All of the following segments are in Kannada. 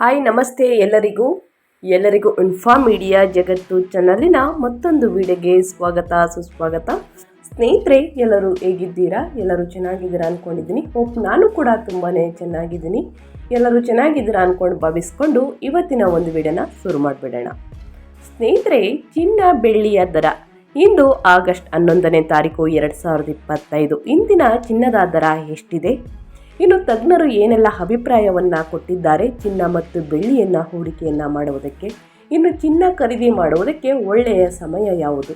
ಹಾಯ್, ನಮಸ್ತೆ ಎಲ್ಲರಿಗೂ. ಎಲ್ಲರಿಗೂ ಇನ್ಫಾರ್ಮ್ ಮೀಡಿಯಾ ಜಗತ್ತು ಚಾನಲಿನ ಮತ್ತೊಂದು ವಿಡಿಯೋಗೆ ಸ್ವಾಗತ, ಸುಸ್ವಾಗತ. ಸ್ನೇಹಿತರೆ, ಎಲ್ಲರೂ ಹೇಗಿದ್ದೀರಾ? ಎಲ್ಲರೂ ಚೆನ್ನಾಗಿದ್ದೀರಾ ಅಂದ್ಕೊಂಡಿದ್ದೀನಿ ಹೋಪ್ ನಾನು ಕೂಡ ತುಂಬಾ ಚೆನ್ನಾಗಿದ್ದೀನಿ. ಎಲ್ಲರೂ ಚೆನ್ನಾಗಿದ್ದೀರಾ ಅಂದ್ಕೊಂಡು ಭಾವಿಸ್ಕೊಂಡು ಇವತ್ತಿನ ಒಂದು ವಿಡಿಯೋನ ಶುರು ಮಾಡಿಬಿಡೋಣ. ಸ್ನೇಹಿತರೆ, ಚಿನ್ನ ಬೆಳ್ಳಿಯ ದರ. ಇಂದು ಆಗಸ್ಟ್ ಹನ್ನೊಂದನೇ ತಾರೀಕು, ಎರಡು ಸಾವಿರದ ಇಪ್ಪತ್ತೈದು. ಇಂದಿನ ಚಿನ್ನದ ದರ ಎಷ್ಟಿದೆ? ಇನ್ನು ತಜ್ಞರು ಏನೆಲ್ಲ ಅಭಿಪ್ರಾಯವನ್ನು ಕೊಟ್ಟಿದ್ದಾರೆ, ಚಿನ್ನ ಮತ್ತು ಬೆಳ್ಳಿಯನ್ನು ಹೂಡಿಕೆಯನ್ನು ಮಾಡುವುದಕ್ಕೆ? ಇನ್ನು ಚಿನ್ನ ಖರೀದಿ ಮಾಡುವುದಕ್ಕೆ ಒಳ್ಳೆಯ ಸಮಯ ಯಾವುದು?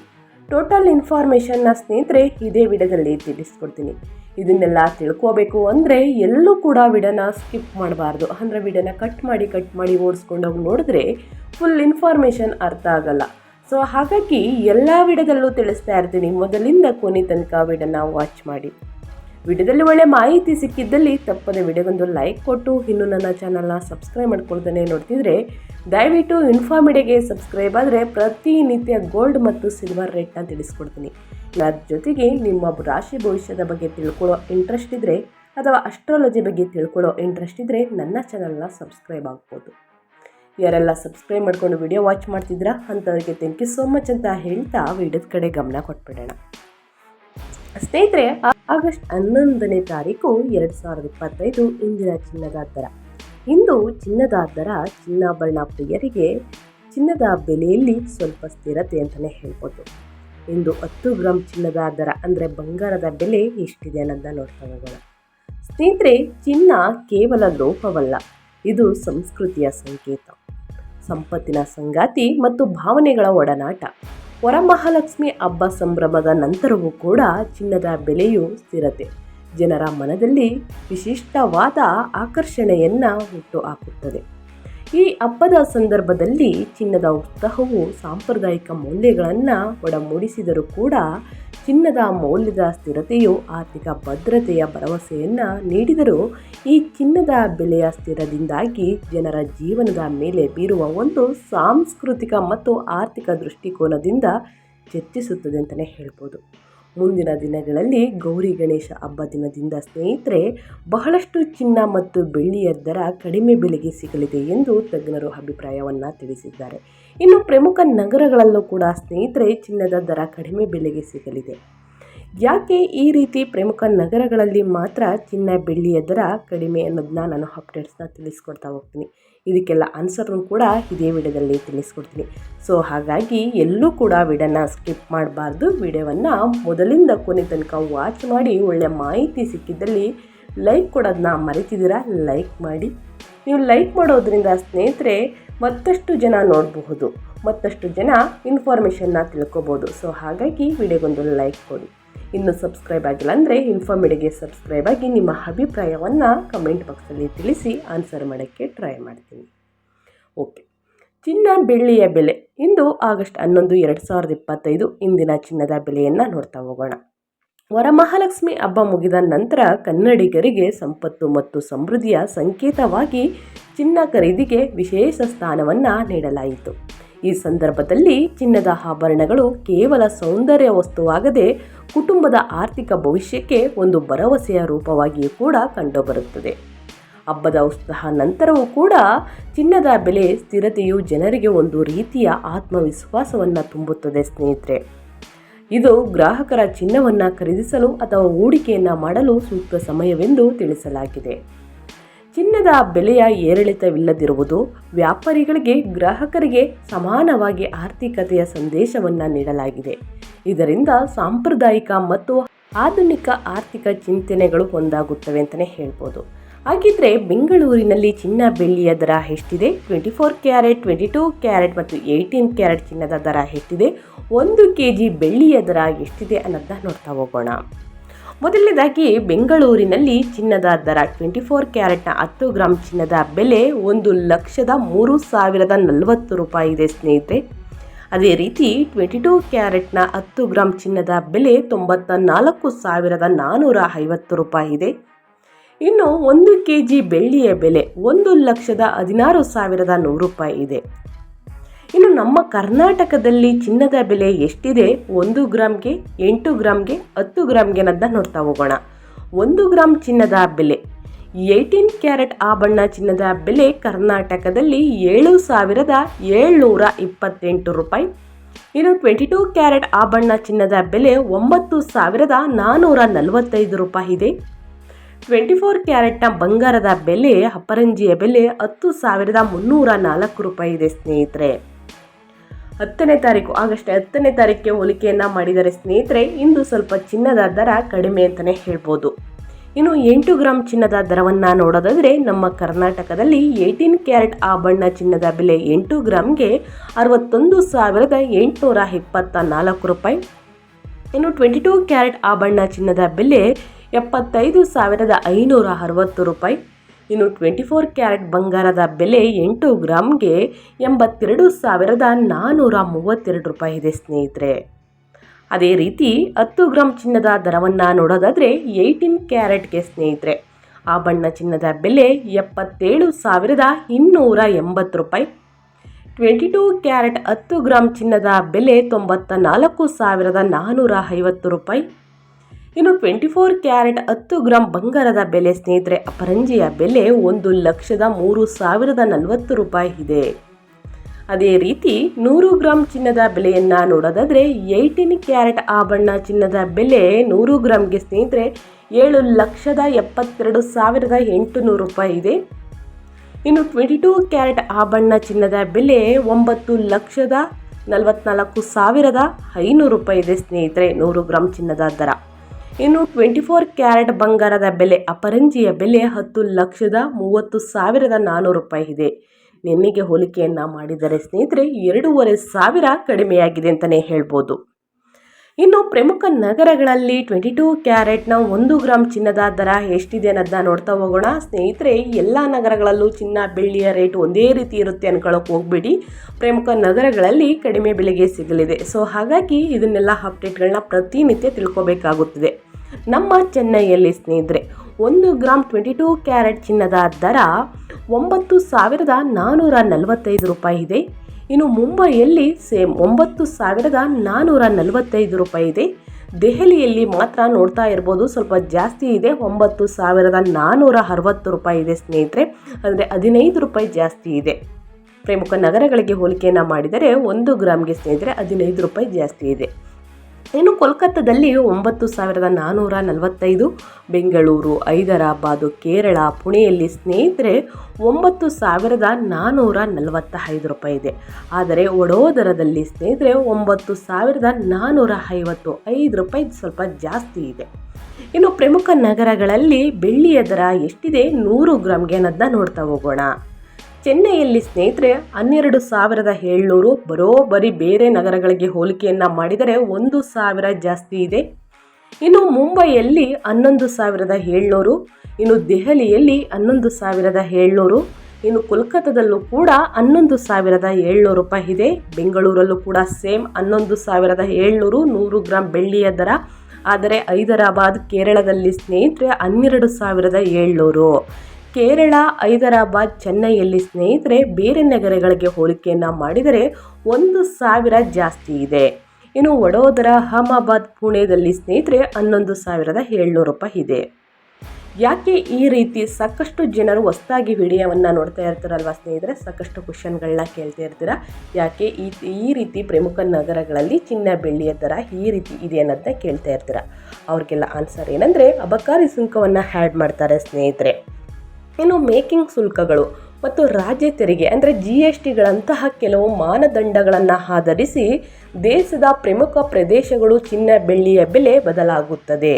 ಟೋಟಲ್ ಇನ್ಫಾರ್ಮೇಷನ್ನ ಸ್ನೇಹಿತರೆ, ಇದೇ ವಿಡಿಯೋದಲ್ಲಿ ತಿಳಿಸ್ಕೊಡ್ತೀನಿ. ಇದನ್ನೆಲ್ಲ ತಿಳ್ಕೋಬೇಕು ಅಂದರೆ ಎಲ್ಲೂ ಕೂಡ ವಿಡನ ಸ್ಕಿಪ್ ಮಾಡಬಾರ್ದು. ಅಂದರೆ ವಿಡನ ಕಟ್ ಮಾಡಿ ಕಟ್ ಮಾಡಿ ಓಡಿಸ್ಕೊಂಡು ಹೋಗಿ ನೋಡಿದ್ರೆ ಫುಲ್ ಇನ್ಫಾರ್ಮೇಷನ್ ಅರ್ಥ ಆಗಲ್ಲ. ಸೊ, ಹಾಗಾಗಿ ಎಲ್ಲ ವಿಡದಲ್ಲೂ ತಿಳಿಸ್ತಾ ಇರ್ತೀನಿ. ಮೊದಲಿಂದ ಕೊನೆ ತನಕ ವಿಡನ ವಾಚ್ ಮಾಡಿ. ವಿಡಿಯೋದಲ್ಲಿ ಒಳ್ಳೆ ಮಾಹಿತಿ ಸಿಕ್ಕಿದ್ದಲ್ಲಿ ತಪ್ಪದೆ ವಿಡಿಯೋಗೊಂದು ಲೈಕ್ ಕೊಟ್ಟು ಇನ್ನು ನನ್ನ ಚಾನಲ್ನ ಸಬ್ಸ್ಕ್ರೈಬ್ ಮಾಡ್ಕೊಳ್ತಾನೆ ನೋಡ್ತಿದ್ರೆ ದಯವಿಟ್ಟು ಇನ್ಫಾರ್ಮಿಡಿಯಾಗೆ ಸಬ್ಸ್ಕ್ರೈಬ್ ಆದರೆ ಪ್ರತಿನಿತ್ಯ ಗೋಲ್ಡ್ ಮತ್ತು ಸಿಲ್ವರ್ ರೇಟ್ನ ತಿಳಿಸ್ಕೊಡ್ತೀನಿ. ಅದ್ರ ಜೊತೆಗೆ ನಿಮ್ಮ ರಾಶಿ ಭವಿಷ್ಯದ ಬಗ್ಗೆ ತಿಳ್ಕೊಳ್ಳೋ ಇಂಟ್ರೆಸ್ಟ್ ಇದ್ದರೆ ಅಥವಾ ಅಸ್ಟ್ರಾಲಜಿ ಬಗ್ಗೆ ತಿಳ್ಕೊಳ್ಳೋ ಇಂಟ್ರೆಸ್ಟ್ ಇದ್ದರೆ ನನ್ನ ಚಾನಲ್ನ ಸಬ್ಸ್ಕ್ರೈಬ್ ಆಗ್ಬೋದು. ಯಾರೆಲ್ಲ ಸಬ್ಸ್ಕ್ರೈಬ್ ಮಾಡ್ಕೊಂಡು ವಿಡಿಯೋ ವಾಚ್ ಮಾಡ್ತಿದ್ರಾ ಅಂಥವ್ರಿಗೆ ಥ್ಯಾಂಕ್ ಯು ಸೋ ಮಚ್ ಅಂತ ಹೇಳ್ತಾ ವಿಡಿಯೋದ ಕಡೆ ಗಮನ ಕೊಟ್ಬಿಡೋಣ. ಸ್ನೇಹಿತರೆ, ಆ- ಆಗಸ್ಟ್ ಹನ್ನೊಂದನೇ ತಾರೀಕು ಎರಡು ಸಾವಿರದ ಇಪ್ಪತ್ತೈದು ಇಂದಿನ ಚಿನ್ನದ ದರ ಇಂದು ಚಿನ್ನದ ದರ ಚಿನ್ನಾಭರಣ ಪ್ರಿಯರಿಗೆ ಚಿನ್ನದ ಬೆಲೆಯಲ್ಲಿ ಸ್ವಲ್ಪ ಸ್ಥಿರತೆ ಅಂತಲೇ ಹೇಳ್ಬೋದು. ಇಂದು ಹತ್ತು ಗ್ರಾಮ್ ಚಿನ್ನದ ದರ ಅಂದರೆ ಬಂಗಾರದ ಬೆಲೆ ಎಷ್ಟಿದೆ ಅನ್ನೋದನ್ನ ನೋಡ್ತಾ ಹೋಗೋಣ. ಸ್ನೇಹಿತರೆ, ಚಿನ್ನ ಕೇವಲ ಲೋಪವಲ್ಲ, ಇದು ಸಂಸ್ಕೃತಿಯ ಸಂಕೇತ. ಸಂಪತ್ತಿನ ಸಂಗಾತಿ ಮತ್ತು ಭಾವನೆಗಳ ಒಡನಾಟ. ವರಮಹಾಲಕ್ಷ್ಮಿ ಹಬ್ಬ ಸಂಭ್ರಮದ ನಂತರವೂ ಕೂಡ ಚಿನ್ನದ ಬೆಲೆಯು ಸ್ಥಿರತೆ. ಜನರ ಮನದಲ್ಲಿ ವಿಶಿಷ್ಟವಾದ ಆಕರ್ಷಣೆಯನ್ನು ಹುಟ್ಟು ಹಾಕುತ್ತದೆ. ಈ ಹಬ್ಬದ ಸಂದರ್ಭದಲ್ಲಿ ಚಿನ್ನದ ಉತ್ಸಾಹವು ಸಾಂಪ್ರದಾಯಿಕ ಮೌಲ್ಯಗಳನ್ನು ಒಡಮೂಡಿಸಿದರೂ ಕೂಡ ಚಿನ್ನದ ಮೌಲ್ಯದ ಸ್ಥಿರತೆಯು ಆರ್ಥಿಕ ಭದ್ರತೆಯ ಭರವಸೆಯನ್ನು ನೀಡಿದರೂ ಈ ಚಿನ್ನದ ಬೆಲೆಯ ಸ್ಥಿರದಿಂದಾಗಿ ಜನರ ಜೀವನದ ಮೇಲೆ ಬೀರುವ ಒಂದು ಸಾಂಸ್ಕೃತಿಕ ಮತ್ತು ಆರ್ಥಿಕ ದೃಷ್ಟಿಕೋನದಿಂದ ಚರ್ಚಿಸುತ್ತದೆ ಅಂತಲೇ ಹೇಳ್ಬೋದು. ಮುಂದಿನ ದಿನಗಳಲ್ಲಿ ಗೌರಿ ಗಣೇಶ ಹಬ್ಬ ದಿನದಿಂದ ಸ್ನೇಹಿತರೆ, ಬಹಳಷ್ಟು ಚಿನ್ನ ಮತ್ತು ಬೆಳ್ಳಿಯ ದರ ಕಡಿಮೆ ಬೆಲೆಗೆ ಸಿಗಲಿದೆ ಎಂದು ತಜ್ಞರು ಅಭಿಪ್ರಾಯವನ್ನು ತಿಳಿಸಿದ್ದಾರೆ. ಇನ್ನು ಪ್ರಮುಖ ನಗರಗಳಲ್ಲೂ ಕೂಡ ಸ್ನೇಹಿತರೆ, ಚಿನ್ನದ ದರ ಕಡಿಮೆ ಬೆಲೆಗೆ ಸಿಗಲಿದೆ. ಯಾಕೆ ಈ ರೀತಿ ಪ್ರಮುಖ ನಗರಗಳಲ್ಲಿ ಮಾತ್ರ ಚಿನ್ನ ಬೆಳ್ಳಿಯ ದರ ಕಡಿಮೆ ಅನ್ನೋದನ್ನ ನಾನು ಅಪ್ಡೇಟ್ಸ್ನ ತಿಳಿಸ್ಕೊಡ್ತಾ ಹೋಗ್ತೀನಿ. ಇದಕ್ಕೆಲ್ಲ ಆನ್ಸರ್ನು ಕೂಡ ಇದೇ ವಿಡಿಯೋದಲ್ಲಿ ತಿಳಿಸ್ಕೊಡ್ತೀನಿ. ಸೊ ಹಾಗಾಗಿ ಎಲ್ಲೂ ಕೂಡ ವಿಡಿಯೋನ ಸ್ಕಿಪ್ ಮಾಡಬಾರ್ದು. ವಿಡಿಯೋವನ್ನು ಮೊದಲಿಂದ ಕೊನೆ ತನಕ ವಾಚ್ ಮಾಡಿ ಒಳ್ಳೆಯ ಮಾಹಿತಿ ಸಿಕ್ಕಿದ್ದಲ್ಲಿ ಲೈಕ್ ಕೊಡೋದನ್ನ ಮರಿತಿದ್ದೀರಾ? ಲೈಕ್ ಮಾಡಿ. ನೀವು ಲೈಕ್ ಮಾಡೋದ್ರಿಂದ ಸ್ನೇಹಿತರೆ ಮತ್ತಷ್ಟು ಜನ ನೋಡಬಹುದು. ಮತ್ತಷ್ಟು ಜನ ಇನ್ಫಾರ್ಮೇಷನ್ನ ತಿಳ್ಕೊಬೋದು. ಸೊ ಹಾಗಾಗಿ ವಿಡಿಯೋಗೊಂದು ಲೈಕ್ ಕೊಡಿ. ಇನ್ನು ಸಬ್ಸ್ಕ್ರೈಬ್ ಆಗಿಲ್ಲ ಅಂದರೆ ಇನ್ಫಾರ್ಮಿಡಿಗೆ ಸಬ್ಸ್ಕ್ರೈಬ್ ಆಗಿ ನಿಮ್ಮ ಅಭಿಪ್ರಾಯವನ್ನು ಕಮೆಂಟ್ ಬಾಕ್ಸಲ್ಲಿ ತಿಳಿಸಿ ಆನ್ಸರ್ ಮಾಡೋಕ್ಕೆ ಟ್ರೈ ಮಾಡ್ತೀನಿ. ಓಕೆ ಚಿನ್ನ ಬೆಳ್ಳಿಯ ಬೆಲೆ. ಇಂದು ಆಗಸ್ಟ್ ಹನ್ನೊಂದು, ಎರಡು ಸಾವಿರದ ಇಪ್ಪತ್ತೈದು ಇಂದಿನ ಚಿನ್ನದ ಬೆಲೆಯನ್ನು ನೋಡ್ತಾ ಹೋಗೋಣ. ವರಮಹಾಲಕ್ಷ್ಮಿ ಹಬ್ಬ ಮುಗಿದ ನಂತರ ಕನ್ನಡಿಗರಿಗೆ ಸಂಪತ್ತು ಮತ್ತು ಸಮೃದ್ಧಿಯ ಸಂಕೇತವಾಗಿ ಚಿನ್ನ ಖರೀದಿಗೆ ವಿಶೇಷ ಸ್ಥಾನವನ್ನು ನೀಡಲಾಯಿತು. ಈ ಸಂದರ್ಭದಲ್ಲಿ ಚಿನ್ನದ ಆಭರಣಗಳು ಕೇವಲ ಸೌಂದರ್ಯ ವಸ್ತುವಾಗದೆ ಕುಟುಂಬದ ಆರ್ಥಿಕ ಭವಿಷ್ಯಕ್ಕೆ ಒಂದು ಭರವಸೆಯ ರೂಪವಾಗಿಯೂ ಕೂಡ ಕಂಡುಬರುತ್ತದೆ. ಹಬ್ಬದ ಉತ್ಸಾಹ ನಂತರವೂ ಕೂಡ ಚಿನ್ನದ ಬೆಲೆ ಸ್ಥಿರತೆಯು ಜನರಿಗೆ ಒಂದು ರೀತಿಯ ಆತ್ಮವಿಶ್ವಾಸವನ್ನು ತುಂಬುತ್ತದೆ ಸ್ನೇಹಿತರೆ. ಇದು ಗ್ರಾಹಕರ ಚಿನ್ನವನ್ನು ಖರೀದಿಸಲು ಅಥವಾ ಹೂಡಿಕೆಯನ್ನು ಮಾಡಲು ಸೂಕ್ತ ಸಮಯವೆಂದು ತಿಳಿಸಲಾಗಿದೆ. ಚಿನ್ನದ ಬೆಲೆಯ ಏರಿಳಿತವಿಲ್ಲದಿರುವುದು ವ್ಯಾಪಾರಿಗಳಿಗೆ, ಗ್ರಾಹಕರಿಗೆ ಸಮಾನವಾಗಿ ಆರ್ಥಿಕತೆಯ ಸಂದೇಶವನ್ನು ನೀಡಲಾಗಿದೆ. ಇದರಿಂದ ಸಾಂಪ್ರದಾಯಿಕ ಮತ್ತು ಆಧುನಿಕ ಆರ್ಥಿಕ ಚಿಂತನೆಗಳು ಒಂದಾಗುತ್ತವೆ ಅಂತಲೇ ಹೇಳ್ಬೋದು. ಹಾಗಿದ್ರೆ ಬೆಂಗಳೂರಿನಲ್ಲಿ ಚಿನ್ನ ಬೆಳ್ಳಿಯ ದರ ಎಷ್ಟಿದೆ? Twenty four carat twenty two carat ಮತ್ತು ಏಯ್ಟೀನ್ ಕ್ಯಾರೆಟ್ ಚಿನ್ನದ ದರ ಎಷ್ಟಿದೆ? ಒಂದು ಕೆ ಜಿ ಬೆಳ್ಳಿಯ ದರ ಎಷ್ಟಿದೆ ಅನ್ನೋದನ್ನ ನೋಡ್ತಾ ಹೋಗೋಣ. ಮೊದಲನೇದಾಗಿ ಬೆಂಗಳೂರಿನಲ್ಲಿ ಚಿನ್ನದ ದರ ಟ್ವೆಂಟಿ ಫೋರ್ ಕ್ಯಾರೆಟ್ನ ಹತ್ತು ಗ್ರಾಮ್ ಚಿನ್ನದ ಬೆಲೆ ಒಂದು ಲಕ್ಷದ ಮೂರು ಸಾವಿರದ ನಲವತ್ತು ರೂಪಾಯಿ ಇದೆ, ಸ್ನೇಹಿತರೆ. ಅದೇ ರೀತಿ ಟ್ವೆಂಟಿ ಟೂ ಕ್ಯಾರೆಟ್ನ ಹತ್ತು ಗ್ರಾಮ್ ಚಿನ್ನದ ಬೆಲೆ ತೊಂಬತ್ತ ನಾಲ್ಕು ಸಾವಿರದ ನಾನ್ನೂರ ಐವತ್ತು ರೂಪಾಯಿ ಇದೆ. ಇನ್ನು ಒಂದು ಕೆ ಜಿ ಬೆಳ್ಳಿಯ ಬೆಲೆ ಒಂದು ಲಕ್ಷದ ಹದಿನಾರು ಸಾವಿರದ ನೂರು ರೂಪಾಯಿ ಇದೆ. ಇನ್ನು ನಮ್ಮ ಕರ್ನಾಟಕದಲ್ಲಿ ಚಿನ್ನದ ಬೆಲೆ ಎಷ್ಟಿದೆ? ಒಂದು ಗ್ರಾಮ್ಗೆ ಎಂಟು ಗ್ರಾಮ್ಗೆ ಹತ್ತು ಗ್ರಾಮ್ಗೆ ಅನ್ನೋದನ್ನ ನೋಡ್ತಾ ಹೋಗೋಣ. ಒಂದು ಗ್ರಾಮ್ ಚಿನ್ನದ ಬೆಲೆ. ಏಯ್ಟೀನ್ ಕ್ಯಾರೆಟ್ ಆಭರಣ ಚಿನ್ನದ ಬೆಲೆ ಕರ್ನಾಟಕದಲ್ಲಿ ಏಳು ಸಾವಿರದ ಏಳ್ನೂರ ಇಪ್ಪತ್ತೆಂಟು ರೂಪಾಯಿ. ಇನ್ನು ಟ್ವೆಂಟಿ ಟೂ ಕ್ಯಾರೆಟ್ ಆಭರಣ ಚಿನ್ನದ ಬೆಲೆ ಒಂಬತ್ತು ಸಾವಿರದ ನಾನ್ನೂರ ನಲವತ್ತೈದು ರೂಪಾಯಿ ಇದೆ. ಟ್ವೆಂಟಿ ಫೋರ್ ಕ್ಯಾರೆಟ್ನ ಬಂಗಾರದ ಬೆಲೆ, ಅಪರಂಜಿಯ ಬೆಲೆ ಹತ್ತು ಸಾವಿರದ ಮುನ್ನೂರ ನಾಲ್ಕು ರೂಪಾಯಿ ಇದೆ ಸ್ನೇಹಿತರೆ. ಹತ್ತನೇ ತಾರೀಕು, ಆಗಸ್ಟ್ ಹತ್ತನೇ ತಾರೀಕಿಗೆ ಹೋಲಿಕೆಯನ್ನು ಮಾಡಿದರೆ ಸ್ನೇಹಿತರೆ, ಇಂದು ಸ್ವಲ್ಪ ಚಿನ್ನದ ದರ ಕಡಿಮೆ ಅಂತಲೇ ಹೇಳ್ಬೋದು. ಇನ್ನು ಎಂಟು ಗ್ರಾಮ್ ಚಿನ್ನದ ದರವನ್ನು ನೋಡೋದಾದರೆ, ನಮ್ಮ ಕರ್ನಾಟಕದಲ್ಲಿ ಏಯ್ಟೀನ್ ಕ್ಯಾರೆಟ್ ಆಭರಣ ಚಿನ್ನದ ಬೆಲೆ ಎಂಟು ಗ್ರಾಮ್ಗೆ ಅರವತ್ತೊಂದು ಸಾವಿರದ ಎಂಟುನೂರ ಇಪ್ಪತ್ತ ನಾಲ್ಕು ರೂಪಾಯಿ. ಇನ್ನು ಟ್ವೆಂಟಿ ಟೂ ಕ್ಯಾರೆಟ್ ಆಭರಣ ಚಿನ್ನದ ಬೆಲೆ ಎಪ್ಪತ್ತೈದು ಸಾವಿರದ ಐನೂರ ಅರವತ್ತು ರೂಪಾಯಿ. ಇನ್ನು ಟ್ವೆಂಟಿ ಫೋರ್ ಕ್ಯಾರೆಟ್ ಬಂಗಾರದ ಬೆಲೆ ಎಂಟು ಗ್ರಾಮ್ಗೆ ಎಂಬತ್ತೆರಡು ಸಾವಿರದ ನಾನ್ನೂರ ಮೂವತ್ತೆರಡು ರೂಪಾಯಿ ಇದೆ, ಸ್ನೇಹಿತರೆ. ಅದೇ ರೀತಿ ಹತ್ತು ಗ್ರಾಮ್ ಚಿನ್ನದ ದರವನ್ನು ನೋಡೋದಾದರೆ ಏಯ್ಟೀನ್ ಕ್ಯಾರೆಟ್ಗೆ ಸ್ನೇಹಿತರೆ. ಆ ಬಣ್ಣ ಚಿನ್ನದ ಬೆಲೆ ಎಪ್ಪತ್ತೇಳು ಸಾವಿರದ ಇನ್ನೂರ ಎಂಬತ್ತು ರೂಪಾಯಿ. ಟ್ವೆಂಟಿ ಟೂ ಕ್ಯಾರೆಟ್ ಹತ್ತು ಗ್ರಾಮ್ ಚಿನ್ನದ ಬೆಲೆ ತೊಂಬತ್ತ ನಾಲ್ಕು ಸಾವಿರದ ನಾನ್ನೂರ ಐವತ್ತು ರೂಪಾಯಿ. ಇನ್ನು ಟ್ವೆಂಟಿ ಫೋರ್ ಕ್ಯಾರೆಟ್ ಹತ್ತು ಗ್ರಾಮ್ ಬಂಗಾರದ ಬೆಲೆ ಸ್ನೇಹಿತರೆ, ಅಪರಂಜಿಯ ಬೆಲೆ ಒಂದು ಲಕ್ಷದ ಮೂರು ಸಾವಿರದ ನಲವತ್ತು ರೂಪಾಯಿ ಇದೆ. ಅದೇ ರೀತಿ ನೂರು ಗ್ರಾಮ್ ಚಿನ್ನದ ಬೆಲೆಯನ್ನು ನೋಡೋದಾದರೆ ಏಯ್ಟೀನ್ ಕ್ಯಾರೆಟ್ ಆಭರಣ ಚಿನ್ನದ ಬೆಲೆ ನೂರು ಗ್ರಾಮ್ಗೆ ಸ್ನೇಹಿತರೆ ಏಳು ಲಕ್ಷದ ಎಪ್ಪತ್ತೆರಡು ಸಾವಿರದ ಎಂಟುನೂರು ರೂಪಾಯಿ ಇದೆ. ಇನ್ನು ಟ್ವೆಂಟಿ ಟೂ ಕ್ಯಾರೆಟ್ ಆಭರಣ ಚಿನ್ನದ ಬೆಲೆ ಒಂಬತ್ತು ಲಕ್ಷದ ನಲವತ್ನಾಲ್ಕು ಸಾವಿರದ ಐನೂರು ರೂಪಾಯಿ ಇದೆ ಸ್ನೇಹಿತರೆ, ನೂರು ಗ್ರಾಮ್ ಚಿನ್ನದ ದರ. ಇನ್ನು ಟ್ವೆಂಟಿ ಫೋರ್ ಕ್ಯಾರೆಟ್ ಬಂಗಾರದ ಬೆಲೆ, ಅಪರಂಜಿಯ ಬೆಲೆ ಹತ್ತು ಲಕ್ಷದ ಮೂವತ್ತು ಸಾವಿರದ ನಾನ್ನೂರು ರೂಪಾಯಿ ಇದೆ. ನಿನ್ನೆಗೆ ಹೋಲಿಕೆಯನ್ನು ಮಾಡಿದರೆ ಸ್ನೇಹಿತರೆ, ಎರಡೂವರೆ ಸಾವಿರ ಕಡಿಮೆಯಾಗಿದೆ ಅಂತಲೇ ಹೇಳ್ಬೋದು. ಇನ್ನು ಪ್ರಮುಖ ನಗರಗಳಲ್ಲಿ ಟ್ವೆಂಟಿ ಟೂ ಕ್ಯಾರೆಟ್ನ ಒಂದು ಗ್ರಾಮ್ ಚಿನ್ನದ ದರ ಎಷ್ಟಿದೆ ಅನ್ನೋದನ್ನ ನೋಡ್ತಾ ಹೋಗೋಣ. ಸ್ನೇಹಿತರೆ ಎಲ್ಲ ನಗರಗಳಲ್ಲೂ ಚಿನ್ನ, ಬೆಳ್ಳಿಯ ರೇಟ್ ಒಂದೇ ರೀತಿ ಇರುತ್ತೆ ಅನ್ಕೊಳ್ಳೋಕೆ ಹೋಗ್ಬೇಡಿ. ಪ್ರಮುಖ ನಗರಗಳಲ್ಲಿ ಕಡಿಮೆ ಬೆಲೆಗೆ ಸಿಗಲಿದೆ. ಸೊ ಹಾಗಾಗಿ ಇದನ್ನೆಲ್ಲ ಅಪ್ಡೇಟ್ಗಳನ್ನ ಪ್ರತಿನಿತ್ಯ ತಿಳ್ಕೊಬೇಕಾಗುತ್ತದೆ. ನಮ್ಮ ಚೆನ್ನೈಯಲ್ಲಿ ಸ್ನೇಹಿತರೆ, ಒಂದು ಗ್ರಾಮ್ ಟ್ವೆಂಟಿ ಟೂ ಕ್ಯಾರೆಟ್ ಚಿನ್ನದ ದರ ಒಂಬತ್ತು ಸಾವಿರದ ನಾನ್ನೂರ ನಲವತ್ತೈದು ರೂಪಾಯಿ ಇದೆ. ಇನ್ನು ಮುಂಬೈಯಲ್ಲಿ ಸೇಮ್ ಒಂಬತ್ತು ಸಾವಿರದ ನಾನ್ನೂರ ನಲವತ್ತೈದು ರೂಪಾಯಿ ಇದೆ. ದೆಹಲಿಯಲ್ಲಿ ಮಾತ್ರ ನೋಡ್ತಾ ಇರ್ಬೋದು, ಸ್ವಲ್ಪ ಜಾಸ್ತಿ ಇದೆ. ಒಂಬತ್ತು ಸಾವಿರದ ನಾನ್ನೂರ ಅರವತ್ತು ರೂಪಾಯಿ ಇದೆ ಸ್ನೇಹಿತರೆ. ಅಂದರೆ ಹದಿನೈದು ರೂಪಾಯಿ ಜಾಸ್ತಿ ಇದೆ. ಪ್ರಮುಖ ನಗರಗಳಿಗೆ ಹೋಲಿಕೆಯನ್ನು ಮಾಡಿದರೆ ಒಂದು ಗ್ರಾಮ್ಗೆ ಸ್ನೇಹಿತರೆ ಹದಿನೈದು ರೂಪಾಯಿ ಜಾಸ್ತಿ ಇದೆ. ಇನ್ನು ಕೋಲ್ಕತ್ತಾದಲ್ಲಿ ಒಂಬತ್ತು ಸಾವಿರದ ನಾನ್ನೂರ ನಲವತ್ತೈದು, ಬೆಂಗಳೂರು, ಹೈದರಾಬಾದು, ಕೇರಳ, ಪುಣೆಯಲ್ಲಿ ಸ್ನೇಹಿತರೆ ಒಂಬತ್ತು ಸಾವಿರದ ನಾನ್ನೂರ ನಲವತ್ತ ಐದು ರೂಪಾಯಿ ಇದೆ. ಆದರೆ ವಡೋದರದಲ್ಲಿ ಸ್ನೇಹಿತರೆ ಒಂಬತ್ತು ಸಾವಿರದ ನಾನ್ನೂರ ಐವತ್ತು ಐದು ರೂಪಾಯಿ ಸ್ವಲ್ಪ ಜಾಸ್ತಿ ಇದೆ. ಇನ್ನು ಪ್ರಮುಖ ನಗರಗಳಲ್ಲಿ ಬೆಳ್ಳಿಯ ದರ ಎಷ್ಟಿದೆ? ನೂರು ಗ್ರಾಮ್ಗೆ ಅನ್ನೋದನ್ನ ನೋಡ್ತಾ ಹೋಗೋಣ. ಚೆನ್ನೈಯಲ್ಲಿ ಸ್ನೇಹಿತರೆ, ಹನ್ನೆರಡು ಸಾವಿರದ ಏಳ್ನೂರು ಬರೋಬರಿ ಬೇರೆ ನಗರಗಳಿಗೆ ಹೋಲಿಕೆಯನ್ನು ಮಾಡಿದರೆ ಒಂದು ಸಾವಿರ ಜಾಸ್ತಿ ಇದೆ. ಇನ್ನು ಮುಂಬೈಯಲ್ಲಿ ಹನ್ನೊಂದು ಸಾವಿರದ ಏಳ್ನೂರು, ಇನ್ನು ದೆಹಲಿಯಲ್ಲಿ ಹನ್ನೊಂದು ಸಾವಿರದ ಏಳ್ನೂರು, ಇನ್ನು ಕೋಲ್ಕತ್ತಾದಲ್ಲೂ ಕೂಡ ಹನ್ನೊಂದು ಸಾವಿರದ ಏಳ್ನೂರು ರೂಪಾಯಿ ಇದೆ. ಬೆಂಗಳೂರಲ್ಲೂ ಕೂಡ ಸೇಮ್ ಹನ್ನೊಂದು ಸಾವಿರದ ಏಳ್ನೂರು ನೂರು ಗ್ರಾಮ್ ಬೆಳ್ಳಿಯ ದರ. ಆದರೆ ಹೈದರಾಬಾದ್, ಕೇರಳದಲ್ಲಿ ಸ್ನೇಹಿತರೆ ಹನ್ನೆರಡು ಸಾವಿರದ ಏಳ್ನೂರು. ಕೇರಳ, ಹೈದರಾಬಾದ್, ಚೆನ್ನೈಯಲ್ಲಿ ಸ್ನೇಹಿತರೆ, ಬೇರೆ ನಗರಗಳಿಗೆ ಹೋಲಿಕೆಯನ್ನು ಮಾಡಿದರೆ ಒಂದು ಸಾವಿರ ಜಾಸ್ತಿ ಇದೆ. ಇನ್ನು ವಡೋದರ ಅಹಮಾಬಾದ್ ಪುಣೆದಲ್ಲಿ ಸ್ನೇಹಿತರೆ ಹನ್ನೊಂದು ಸಾವಿರದ ಏಳ್ನೂರು ರೂಪಾಯಿ ಇದೆ. ಯಾಕೆ ಈ ರೀತಿ ಸಾಕಷ್ಟು ಜನರು ಹೊಸದಾಗಿ ವಿಡಿಯೋವನ್ನು ನೋಡ್ತಾ ಇರ್ತಾರಲ್ವ ಸ್ನೇಹಿತರೆ? ಸಾಕಷ್ಟು ಕ್ವಶನ್ಗಳನ್ನ ಕೇಳ್ತಾ ಇರ್ತೀರ? ಯಾಕೆ ಈ ಈ ರೀತಿ ಪ್ರಮುಖ ನಗರಗಳಲ್ಲಿ ಚಿನ್ನ ಬೆಳ್ಳಿಯ ದರ ಈ ರೀತಿ ಇದೆ ಅನ್ನೋದನ್ನ ಕೇಳ್ತಾ ಇರ್ತೀರ? ಅವ್ರಿಗೆಲ್ಲ ಆನ್ಸರ್ ಏನಂದರೆ, ಅಬಕಾರಿ ಸುಂಕವನ್ನು ಹ್ಯಾಡ್ ಮಾಡ್ತಾರೆ ಸ್ನೇಹಿತರೆ. ಇನ್ನು ಮೇಕಿಂಗ್ ಶುಲ್ಕಗಳು ಮತ್ತು ರಾಜ್ಯ ತೆರಿಗೆ ಅಂದರೆ ಜಿ ಎಸ್ ಟಿಗಳಂತಹ ಕೆಲವು ಮಾನದಂಡಗಳನ್ನು ಆಧರಿಸಿ ದೇಶದ ಪ್ರಮುಖ ಪ್ರದೇಶಗಳು ಚಿನ್ನ ಬೆಳ್ಳಿಯ ಬೆಲೆ ಬದಲಾಗುತ್ತದೆ.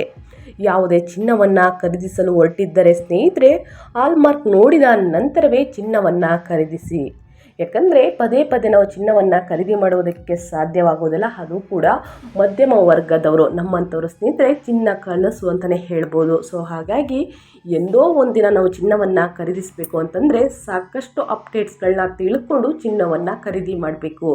ಯಾವುದೇ ಚಿನ್ನವನ್ನು ಖರೀದಿಸಲು ಹೊರಟಿದ್ದರೆ ಸ್ನೇಹಿತರೆ ಆಲ್ಮಾರ್ಕ್ ನೋಡಿದ ನಂತರವೇ ಚಿನ್ನವನ್ನು ಖರೀದಿಸಿ. ಯಾಕಂದರೆ ಪದೇ ಪದೇ ನಾವು ಚಿನ್ನವನ್ನು ಖರೀದಿ ಮಾಡುವುದಕ್ಕೆ ಸಾಧ್ಯವಾಗೋದಿಲ್ಲ ಅದು ಕೂಡ ಮಧ್ಯಮ ವರ್ಗದವರು ನಮ್ಮಂಥವ್ರ ಸ್ನೇಹಿತರೆ ಚಿನ್ನ ಕನಸು ಅಂತಲೇ ಹೇಳ್ಬೋದು. ಸೊ ಹಾಗಾಗಿ ಎಂದೋ ಒಂದಿನ ನಾವು ಚಿನ್ನವನ್ನು ಖರೀದಿಸಬೇಕು ಅಂತಂದರೆ ಸಾಕಷ್ಟು ಅಪ್ಡೇಟ್ಸ್ಗಳನ್ನ ತಿಳ್ಕೊಂಡು ಚಿನ್ನವನ್ನು ಖರೀದಿ ಮಾಡಬೇಕು.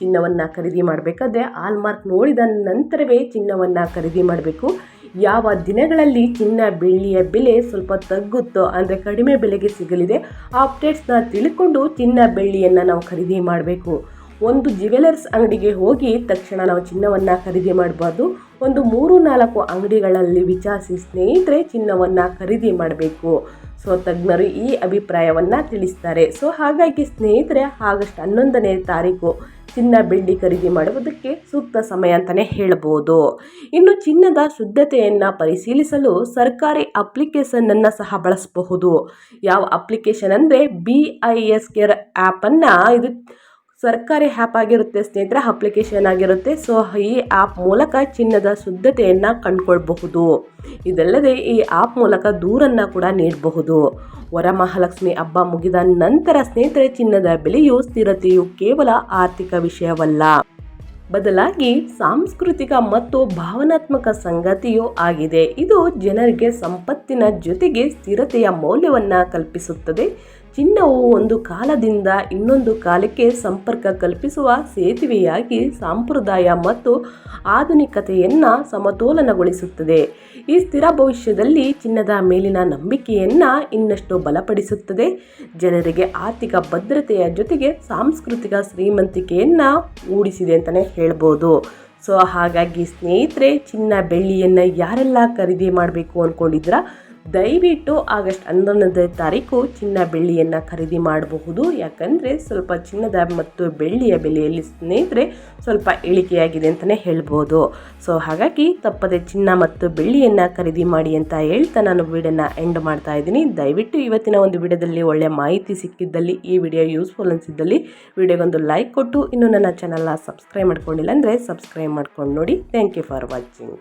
ಚಿನ್ನವನ್ನು ಖರೀದಿ ಮಾಡಬೇಕಾದ್ರೆ ಆಲ್ಮಾರ್ಕ್ ನೋಡಿದ ನಂತರವೇ ಚಿನ್ನವನ್ನು ಖರೀದಿ ಮಾಡಬೇಕು. ಯಾವ ದಿನಗಳಲ್ಲಿ ಚಿನ್ನ ಬೆಳ್ಳಿಯ ಬೆಲೆ ಸ್ವಲ್ಪ ತಗ್ಗುತ್ತೋ ಅಂದರೆ ಕಡಿಮೆ ಬೆಲೆಗೆ ಸಿಗಲಿದೆ, ಆ ಅಪ್ಡೇಟ್ಸ್ನ ತಿಳ್ಕೊಂಡು ಚಿನ್ನ ಬೆಳ್ಳಿಯನ್ನು ನಾವು ಖರೀದಿ ಮಾಡಬೇಕು. ಒಂದು ಜ್ಯುವೆಲರ್ಸ್ ಅಂಗಡಿಗೆ ಹೋಗಿ ತಕ್ಷಣ ನಾವು ಚಿನ್ನವನ್ನು ಖರೀದಿ ಮಾಡಬಾರ್ದು ಒಂದು ಮೂರು ನಾಲ್ಕು ಅಂಗಡಿಗಳಲ್ಲಿ ವಿಚಾರಿಸಿ ಸ್ನೇಹಿತರೆ ಚಿನ್ನವನ್ನು ಖರೀದಿ ಮಾಡಬೇಕು. ಸೊ, ತಜ್ಞರು ಈ ಅಭಿಪ್ರಾಯವನ್ನು ತಿಳಿಸ್ತಾರೆ. ಸೊ, ಹಾಗಾಗಿ ಸ್ನೇಹಿತರೆ, ಆಗಸ್ಟ್ ಹನ್ನೊಂದನೇ ತಾರೀಕು ಚಿನ್ನ ಬೆಳ್ಳಿ ಖರೀದಿ ಮಾಡುವುದಕ್ಕೆ ಸೂಕ್ತ ಸಮಯ ಅಂತಲೇ ಹೇಳಬಹುದು ಇನ್ನು ಚಿನ್ನದ ಶುದ್ಧತೆಯನ್ನು ಪರಿಶೀಲಿಸಲು ಸರ್ಕಾರಿ ಅಪ್ಲಿಕೇಶನನ್ನು ಸಹ ಬಳಸಬಹುದು. ಯಾವ ಅಪ್ಲಿಕೇಶನ್ ಅಂದರೆ ಬಿ ಐ ಎಸ್ ಕೇರ್ ಆ್ಯಪನ್ನು ಇದು ಸರ್ಕಾರಿ ಆ್ಯಪ್ ಆಗಿರುತ್ತೆ, ಸ್ನೇಹಿತರೆ, ಅಪ್ಲಿಕೇಶನ್ ಆಗಿರುತ್ತೆ. ಸೊ, ಈ ಆ್ಯಪ್ ಮೂಲಕ ಚಿನ್ನದ ಶುದ್ಧತೆಯನ್ನು ಕಂಡುಕೊಳ್ಬಹುದು. ಇದಲ್ಲದೆ, ಈ ಆ್ಯಪ್ ಮೂಲಕ ದೂರನ್ನು ಕೂಡ ನೀಡಬಹುದು. ವರಮಹಾಲಕ್ಷ್ಮಿ ಹಬ್ಬ ಮುಗಿದ ನಂತರ, ಸ್ನೇಹಿತರೆ, ಚಿನ್ನದ ಬೆಲೆಯು ಸ್ಥಿರತೆಯು ಕೇವಲ ಆರ್ಥಿಕ ವಿಷಯವಲ್ಲ. ಬದಲಾಗಿ ಸಾಂಸ್ಕೃತಿಕ ಮತ್ತು ಭಾವನಾತ್ಮಕ ಸಂಗತಿಯೂ ಆಗಿದೆ. ಇದು ಜನರಿಗೆ ಸಂಪತ್ತಿನ ಜೊತೆಗೆ ಸ್ಥಿರತೆಯ ಮೌಲ್ಯವನ್ನು ಕಲ್ಪಿಸುತ್ತದೆ. ಚಿನ್ನವು ಒಂದು ಕಾಲದಿಂದ ಇನ್ನೊಂದು ಕಾಲಕ್ಕೆ ಸಂಪರ್ಕ ಕಲ್ಪಿಸುವ ಸೇತುವೆಯಾಗಿ ಸಾಂಪ್ರದಾಯ ಮತ್ತು ಆಧುನಿಕತೆಯನ್ನು ಸಮತೋಲನಗೊಳಿಸುತ್ತದೆ. ಈ ಸ್ಥಿರ ಭವಿಷ್ಯದಲ್ಲಿ ಚಿನ್ನದ ಮೇಲಿನ ನಂಬಿಕೆಯನ್ನು ಇನ್ನಷ್ಟು ಬಲಪಡಿಸುತ್ತದೆ. ಜನರಿಗೆ ಆರ್ಥಿಕ ಭದ್ರತೆಯ ಜೊತೆಗೆ ಸಾಂಸ್ಕೃತಿಕ ಶ್ರೀಮಂತಿಕೆಯನ್ನು ಮೂಡಿಸಿದೆ ಅಂತಲೇ ಹೇಳ್ಬೋದು. ಸೊ ಹಾಗಾಗಿ ಸ್ನೇಹಿತರೆ, ಚಿನ್ನ ಬೆಳ್ಳಿಯನ್ನು ಯಾರೆಲ್ಲ ಖರೀದಿ ಮಾಡಬೇಕು ಅಂದ್ಕೊಂಡಿದ್ರ ದಯವಿಟ್ಟು ಆಗಸ್ಟ್ ಹನ್ನೊಂದನೇ ತಾರೀಕು ಚಿನ್ನ ಬೆಳ್ಳಿಯನ್ನು ಖರೀದಿ ಮಾಡಬಹುದು. ಯಾಕಂದರೆ ಸ್ವಲ್ಪ ಚಿನ್ನದ ಮತ್ತು ಬೆಳ್ಳಿಯ ಬೆಲೆಯಲ್ಲಿ ಸ್ನೇಹಿತರೆ ಸ್ವಲ್ಪ ಇಳಿಕೆಯಾಗಿದೆ ಅಂತಲೇ ಹೇಳ್ಬೋದು. ಸೊ ಹಾಗಾಗಿ ತಪ್ಪದೆ ಚಿನ್ನ ಮತ್ತು ಬೆಳ್ಳಿಯನ್ನು ಖರೀದಿ ಮಾಡಿ ಅಂತ ಹೇಳ್ತಾ ನಾನು ವಿಡಿಯೋನ ಎಂಡ್ ಮಾಡ್ತಾ ಇದ್ದೀನಿ. ದಯವಿಟ್ಟು ಇವತ್ತಿನ ಒಂದು ವಿಡಿಯೋದಲ್ಲಿ ಒಳ್ಳೆಯ ಮಾಹಿತಿ ಸಿಕ್ಕಿದ್ದಲ್ಲಿ, ಈ ವಿಡಿಯೋ ಯೂಸ್ಫುಲ್ ಅನಿಸಿದ್ದಲ್ಲಿ ವಿಡಿಯೋಗೊಂದು ಲೈಕ್ ಕೊಟ್ಟು, ಇನ್ನೂ ನನ್ನ ಚಾನಲ್ನ ಸಬ್ಸ್ಕ್ರೈಬ್ ಮಾಡ್ಕೊಂಡಿಲ್ಲ ಅಂದರೆ ಸಬ್ಸ್ಕ್ರೈಬ್ ಮಾಡ್ಕೊಂಡು ನೋಡಿ. Thank you for watching